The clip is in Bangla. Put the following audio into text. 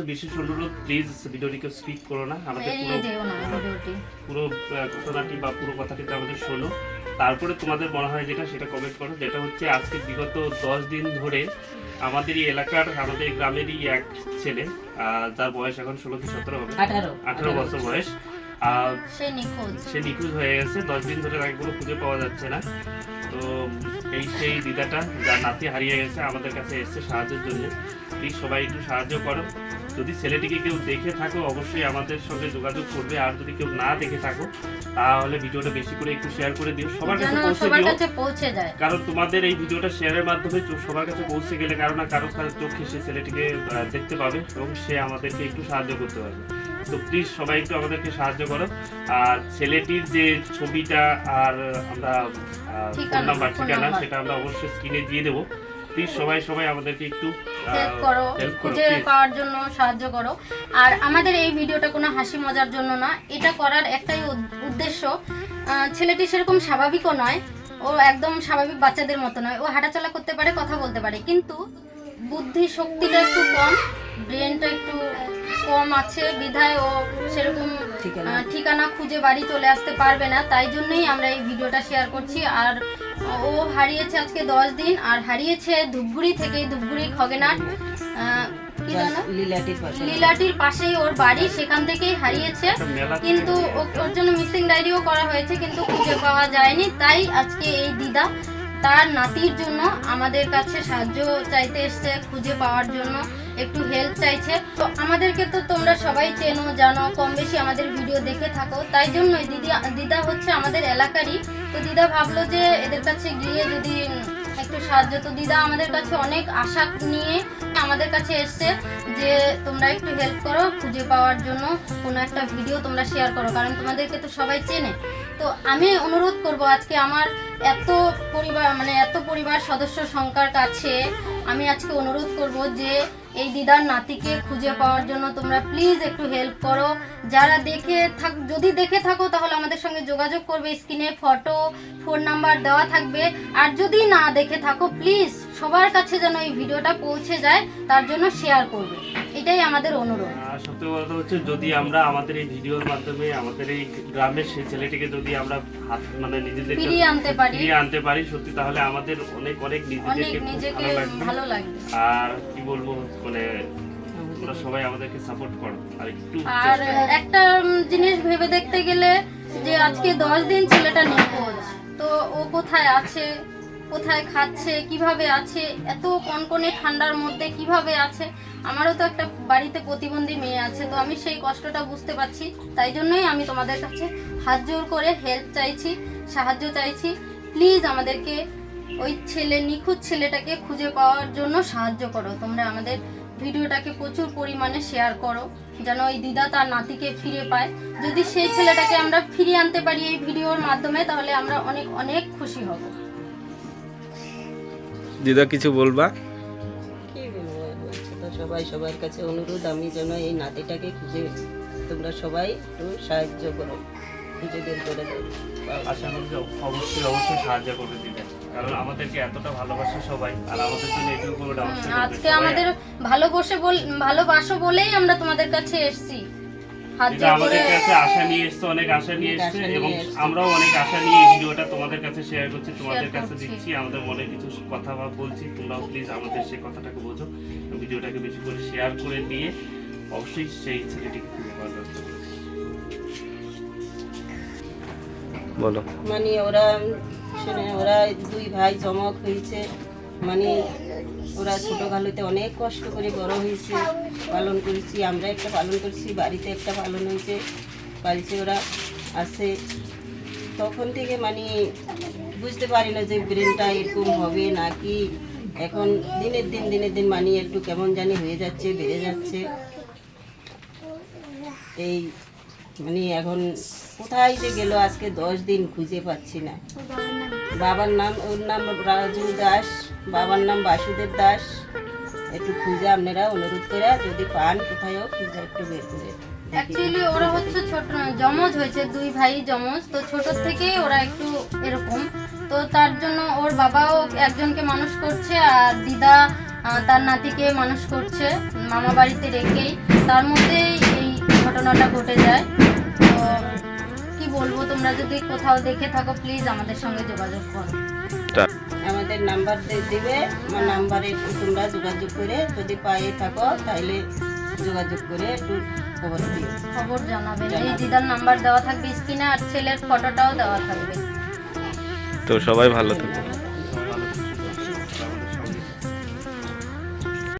কাছে বিশেষ অনুরোধ প্লিজ ভিডিওটিকে স্কিপ করো না আমাদের পুরো পুরো ঘটনাটি বা পুরো কথাটিতে আমাদের শোনো। তারপরে তোমাদের মনে হয় যেটা সেটা কমেন্ট করো যেটা হচ্ছে আজকে বিগত দশ দিন ধরে আমাদের এই এলাকার আমাদের গ্রামেরই এক ছেলে যার বয়স এখন ষোলো কি সতেরো হবে? আঠারো। বছর বয়স। আহ, সে নিখোঁজ। সে নিখোঁজ হয়ে গেছে দশ দিন ধরে তাকে কোনো খুঁজে পাওয়া যাচ্ছে না। তো এই সেই দিদাটা যার নাতি হারিয়ে গেছে আমাদের কাছে এসছে সাহায্যের জন্য। প্লিজ সবাই একটু সাহায্য করো। যদি ছেলেটিকে কেউ দেখে থাকো অবশ্যই আমাদের সঙ্গে যোগাযোগ করবে। আর যদি কেউ না দেখে থাকো তাহলে ভিডিওটা বেশি করে একটু শেয়ার করে দিও। সবার কাছে পৌঁছে দিও। পৌঁছে যায়। কারণ তোমাদের এই ভিডিওটা শেয়ারের মাধ্যমে সবার কাছে পৌঁছে গেলে কারও না কারও কারও চোখে সে ছেলেটিকে দেখতে পাবে এবং সে আমাদেরকে একটু সাহায্য করতে পারবে। তো প্লিজ সবাই একটু আমাদেরকে সাহায্য করো। আর ছেলেটির যে ছবিটা আর আমরা ফোন নাম্বার ঠিকানা সেটা আমরা অবশ্যই স্ক্রিনে দিয়ে দেবো। প্লিজ সবাই সবাই আমাদেরকে একটু হেল্প করো খুঁজে পাওয়ার জন্য সাহায্য করো আর আমাদের এই ভিডিওটা কোনো হাসি মজার জন্য না এটা করার একটাই উদ্দেশ্য ছেলেটি সেরকম স্বাভাবিকও নয় ও একদম স্বাভাবিক বাচ্চাদের মতো নয় ও হাঁটাচলা করতে পারে কথা বলতে পারে কিন্তু বুদ্ধি শক্তিটা একটু কম ব্রেনটা একটু কম আছে বিধায় ও সেরকম ঠিকানা। ঠিকানা খুঁজে বাড়ি চলে আসতে পারবে না তাই জন্যই আমরা এই ভিডিওটা শেয়ার করছি আর ও হারিয়েছে আজকে দশ দিন আর হারিয়েছে ধূপগুড়ি থেকে ধূপগুড়ি খগেনাট লীলাটির পাশেই। ওর বাড়ি সেখান থেকেই হারিয়েছে। কিন্তু ও- ওর জন্য মিসিং ডায়েরিও করা হয়েছে কিন্তু খুঁজে পাওয়া যায়নি। তাই আজকে এই দিদা তার নাতির জন্য আমাদের কাছে সাহায্য চাইতে এসছে খুঁজে পাওয়ার জন্য একটু হেল্প চাইছে। তো আমাদেরকে তো তোমরা সবাই চেনো জানো কম বেশি আমাদের ভিডিও দেখে থাকো। তাই জন্যই দিদি দিদা হচ্ছে আমাদের এলাকারই তো দিদা ভাবলো যে এদের কাছে গিয়ে যদি একটু সাহায্য। তো দিদা আমাদের কাছে অনেক আশা নিয়ে আমাদের কাছে এসছে যে তোমরা একটু হেল্প করো খুঁজে পাওয়ার জন্য। কোনো একটা ভিডিও তোমরা শেয়ার করো, কারণ তোমাদেরকে তো সবাই চেনে। তো আমি অনুরোধ করব আজকে আমার এত পরিবার মানে এত পরিবার সদস্য সংখ্যার কাছে আমি আজকে অনুরোধ করব যে এই দিদার নাতিকে খুঁজে পাওয়ার জন্য তোমরা প্লিজ একটু হেল্প করো। যারা দেখে থাক, যদি দেখে থাকো তাহলে আমাদের সঙ্গে যোগাযোগ করবে স্ক্রিনে ফটো ফোন নাম্বার দেওয়া থাকবে। আর যদি না দেখে থাকো প্লিজ সবার কাছে যেন এই ভিডিওটা পৌঁছে যায়, তার জন্য শেয়ার করবে। এটাই আমাদের অনুরোধ। আর সত্যি কথা হচ্ছে যদি আমরা আমাদের এই ভিডিওর মাধ্যমে আমাদের এই গ্রামের সেই ছেলেটিকে যদি আমরা হাত মানে নিজেদের ফিরিয়ে আনতে পারি। ফিরিয়ে আনতে পারি সত্যি তাহলে আমাদের অনেক অনেক অনেক নিজেদেরকে নিজেকে ভালো লাগবে। আর কি বলব মানে তোমরা সবাই আমাদেরকে সাপোর্ট করো। আর একটু আর একটা জিনিস ভেবে দেখতে গেলে যে আজকে দশ দিন ছেলেটা নিখোঁজ তো ও কোথায় আছে? কোথায় খাচ্ছে, কীভাবে আছে, এত কনকনে ঠান্ডার মধ্যে কীভাবে আছে? আমারও তো একটা বাড়িতে প্রতিবন্ধী মেয়ে আছে, তো আমি সেই কষ্টটা বুঝতে পারছি। তাই জন্যই আমি তোমাদের কাছে হাত জোর করে হেল্প চাইছি, সাহায্য চাইছি। প্লিজ আমাদেরকে ওই ছেলে, নিখুঁত ছেলেটাকে খুঁজে পাওয়ার জন্য সাহায্য করো। তোমরা আমাদের ভিডিওটাকে প্রচুর পরিমাণে শেয়ার করো, যেন ওই দিদা তার নাতিকে ফিরে পায়। যদি সেই ছেলেটাকে আমরা ফিরিয়ে আনতে পারি এই ভিডিওর মাধ্যমে, তাহলে আমরা অনেক অনেক খুশি হব। দিদা কিছু বলবা? সবাই সবার কাছে অনুরোধ আমি যেন এই নাতিটাকে খুঁজে তোমরা সবাই একটু সাহায্য করো খুঁজে বের করে দেবো আশা করি অবশ্যই অবশ্যই সাহায্য করবে দিদা। কারণ আমাদেরকে এতটা ভালোবাসে সবাই আর আমাদের জন্য এটুকু আজকে আমাদের ভালোবসে বল ভালোবাসো বলেই আমরা তোমাদের কাছে এসেছি। আমাদের কাছে আশা নিয়ে এসছে অনেক আশা নিয়ে এসছে এবং আমরাও অনেক আশা নিয়ে ভিডিওটা তোমাদের কাছে শেয়ার করছি তোমাদের কাছে। দিচ্ছি আমাদের মনে কিছু কথা বা বলছি তোমরাও প্লিজ আমাদের সেই কথাটাকে বোঝো ভিডিওটাকে বেশি করে শেয়ার করে নিয়ে অবশ্যই সেই ছেলেটিকে খুঁজে বলো। মানে ওরা শুনে ওরা দুই ভাই জমক হয়েছে। মানে ওরা ছোটোকালেতে অনেক কষ্ট করে বড় হয়েছে। পালন করেছি আমরা একটা পালন করছি বাড়িতে একটা পালন হয়েছে বাড়িতে ওরা আসে। তখন থেকে মানে বুঝতে পারি না যে ব্রেনটা এরকম হবে নাকি। এখন দিনের দিন দিনের দিন মানে একটু কেমন জানি হয়ে যাচ্ছে বেড়ে যাচ্ছে। এই মানে এখন কোথায় যে গেল আজকে দশ দিন খুঁজে পাচ্ছি না। বাবার নাম ওর নাম রাজু দাস বাবার নাম বাসুদেব দাস। একটু খুঁজে আপনারা অনুরোধ করে, যদি পান কোথায়ও খুঁজে একটু বের করে অ্যাকচুয়ালি ওরা হচ্ছে ছোট জমজ হয়েছে, দুই ভাই জমজ তো ছোট থেকেই ওরা একটু এরকম। তো তার জন্য ওর বাবাও একজনকে মানুষ করছে, আর দিদা তার নাতিকে মানুষ করছে, মামা বাড়িতে রেখেই। তার মধ্যেই এই ঘটনাটা ঘটে যায়। বলব তোমরা যদি কোথাও দেখে থাকো প্লিজ আমাদের সঙ্গে যোগাযোগ করো। আমাদের নাম্বার দে- দিবে আমার নাম্বারে তোমরা যোগাযোগ করে যদি পায়ে থাকো তাহলে যোগাযোগ করে একটু খবর দিও। খবর জানাবে। এই দিদার নাম্বার দেওয়া থাকবে স্ক্রিনে আর ছেলের ফটোটাও দেওয়া থাকবে। তো সবাই ভালো থাকবে